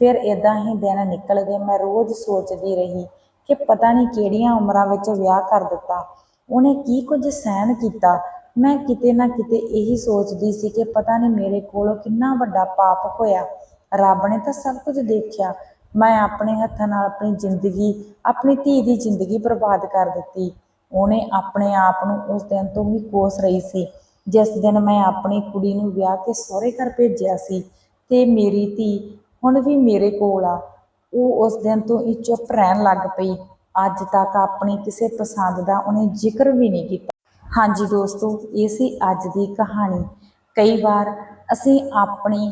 ਫਿਰ ਇਦਾਂ ਹੀ ਦਿਨ ਨਿਕਲ ਗਏ। ਮੈਂ ਰੋਜ਼ ਸੋਚਦੀ ਰਹੀ ਕਿ ਪਤਾ ਨਹੀਂ ਕਿਹੜੀਆਂ ਉਮਰਾਂ ਵਿੱਚ ਵਿਆਹ ਕਰ ਦਿੱਤਾ। ਉਹਨੇ ਕੀ ਕੁਝ ਸਹਿਣ ਕੀਤਾ। ਮੈਂ ਕਿਤੇ ਨਾ ਕਿਤੇ ਇਹੀ ਸੋਚਦੀ ਸੀ ਕਿ ਪਤਾ ਨਹੀਂ ਮੇਰੇ ਕੋਲੋਂ ਕਿੰਨਾ ਵੱਡਾ ਪਾਪ ਹੋਇਆ। ਰੱਬ ਨੇ ਤਾਂ ਸਭ ਕੁਝ ਦੇਖਿਆ। ਮੈਂ ਆਪਣੇ ਹੱਥਾਂ ਨਾਲ ਆਪਣੀ ਜ਼ਿੰਦਗੀ, ਆਪਣੀ ਧੀ ਦੀ ਜ਼ਿੰਦਗੀ ਬਰਬਾਦ ਕਰ ਦਿੱਤੀ। ਉਹਨੇ ਆਪਣੇ ਆਪ ਨੂੰ ਉਸ ਦਿਨ ਤੋਂ ਹੀ ਕੋਸ ਰਹੀ ਸੀ। ਜਿਸ ਦਿਨ ਮੈਂ ਆਪਣੀ ਕੁੜੀ ਨੂੰ ਵਿਆਹ ਕੇ ਸਹੁਰੇ ਘਰ ਭੇਜਿਆ ਸੀ ਤੇ ਮੇਰੀ ਧੀ ਹੁਣ ਵੀ ਮੇਰੇ ਕੋਲ ਆ। ਉਹ ਉਸ ਦਿਨ ਤੋਂ ਹੀ ਚੁੱਪ ਰਹਿਣ ਲੱਗ ਪਈ। ਅੱਜ ਤੱਕ ਆਪਣੀ ਕਿਸੇ ਪਸੰਦ ਦਾ ਉਹਨੇ ਜ਼ਿਕਰ ਵੀ ਨਹੀਂ ਕੀਤਾ। ਹਾਂਜੀ ਦੋਸਤੋ, ਇਹ ਸੀ ਅੱਜ ਦੀ ਕਹਾਣੀ। ਕਈ ਵਾਰ ਅਸੀਂ ਆਪਣੀ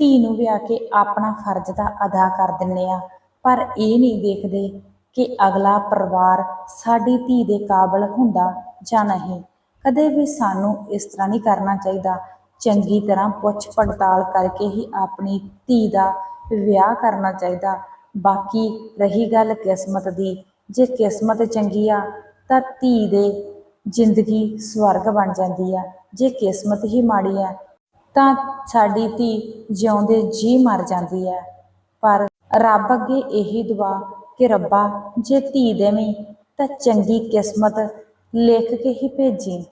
ਧੀ ਨੂੰ ਵਿਆਹ ਕੇ ਆਪਣਾ ਫਰਜ਼ ਦਾ ਅਦਾ ਕਰ ਦਿੰਨੇ ਆ, ਪਰ ਇਹ ਨਹੀਂ ਦੇਖਦੇ ਕਿ ਅਗਲਾ ਪਰਿਵਾਰ ਸਾਡੀ ਧੀ ਦੇ ਕਾਬਲ ਹੁੰਦਾ ਜਾਂ ਨਹੀਂ। ਕਦੇ ਵੀ ਸਾਨੂੰ ਇਸ ਤਰ੍ਹਾਂ ਨਹੀਂ ਕਰਨਾ ਚਾਹੀਦਾ ਚੰਗੀ ਤਰ੍ਹਾਂ ਪੁੱਛ ਪੜਤਾਲ ਕਰਕੇ ਹੀ ਆਪਣੀ ਧੀ ਦਾ ਵਿਆਹ ਕਰਨਾ ਚਾਹੀਦਾ। ਬਾਕੀ ਰਹੀ ਗੱਲ ਕਿਸਮਤ ਦੀ, ਜੇ ਕਿਸਮਤ ਚੰਗੀ ਆ ਤਾਂ ਧੀ ਦੇ ਜ਼ਿੰਦਗੀ ਸਵਰਗ ਬਣ ਜਾਂਦੀ ਆ। ਜੇ ਕਿਸਮਤ ਹੀ ਮਾੜੀ ਆ ਤਾਂ ਸਾਡੀ ਧੀ ਜਿਉਂਦੇ ਜੀ ਮਰ ਜਾਂਦੀ ਹੈ ਪਰ ਰੱਬ ਅੱਗੇ ਇਹੀ ਦੁਆ ਕਿ ਰੱਬਾ, ਜੇ ਧੀ ਦੇਵੀਂ ਤਾਂ ਚੰਗੀ ਕਿਸਮਤ ਲਿਖ ਕੇ ਹੀ ਭੇਜੀ।